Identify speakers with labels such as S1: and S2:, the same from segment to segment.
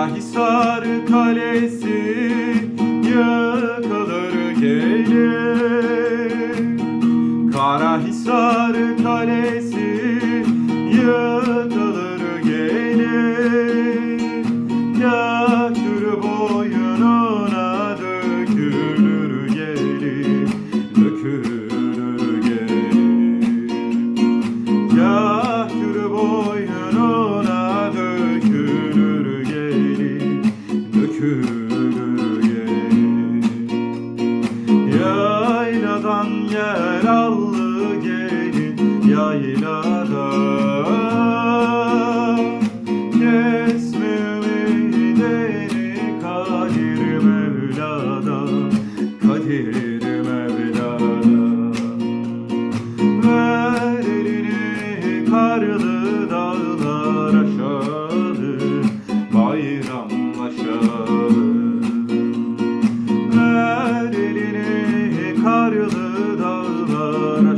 S1: Karahisar kalesi yakaları gelir. Karahisar kalesi ilaha Kesme ümidini Kadir Mevla'da Kadir Mevla'da. Ver karlı dağlar aşağı Bayramlaşağı. Ver karlı dağlar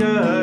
S1: danger